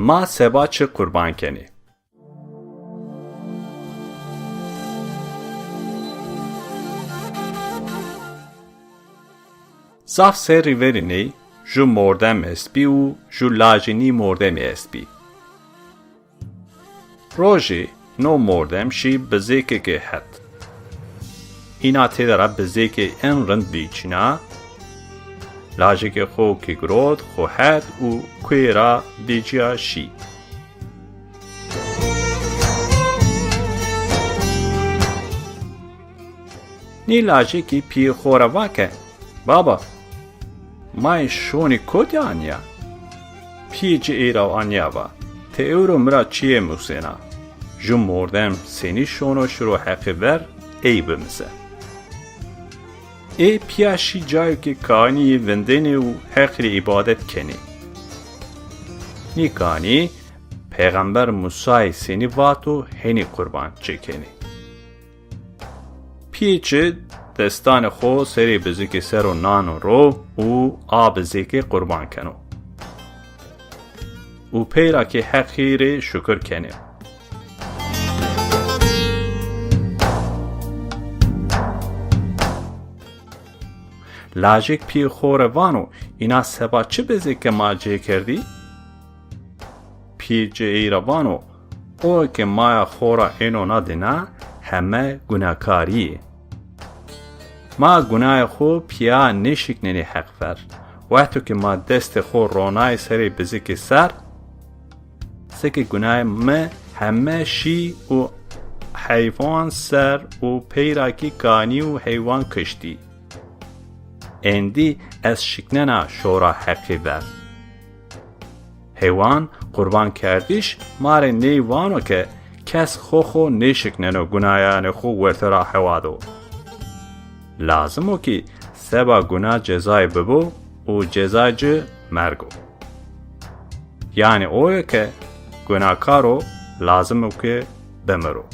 ma sebaçı kurbankeni. Zaf se riverini, ju mordem esbi u ju lajini mordem e esbi. Roji no mordem şi bezeke ke het. İna tedara bezeke en rınd biçina, بیچینا لاجیک خو هد و کویرا بیجیا شی نی لاجیکی پی خورا واکه بابا مای شونی کد آنیا پیج ایرا آنیا با ته اورو مرا چیه موسینا جو مردم سینی شونو شروع حقی ور ای بمسه ای پیاشی جایو که کانی وندنی و حقی عبادت کنی. نی کانی پیغمبر موسای سینی واتو هنی قربان چکنی. پیچ دستان خو سری بزیکی سر و نان و رو و آب زیکی قربان کنو. و پیرا که حقی ری شکر کنیم لاجیک پی خوروانو اینا سبا چه بزی که ما جه کردی؟ پی جه ایروانو او که ما خورا اینو ندینا همه گناهکاریه ما گناه خو پیا نشکننی حق فر. وقتی که ما دست خو رونای سری بزیک سر سکه گناه ما همه شی و حیوان سر و پیراکی کانی و حیوان کشتی. اندی از شکننا شورا حقی بر حیوان قربان کردیش مار نیوانو که کس خو خو نشکننو گناهان خو ورترا حوادو لازمو که سبا گناه جزای ببو و جزای جه مرگو یعنی اوه که گناهکارو لازمو که بمرو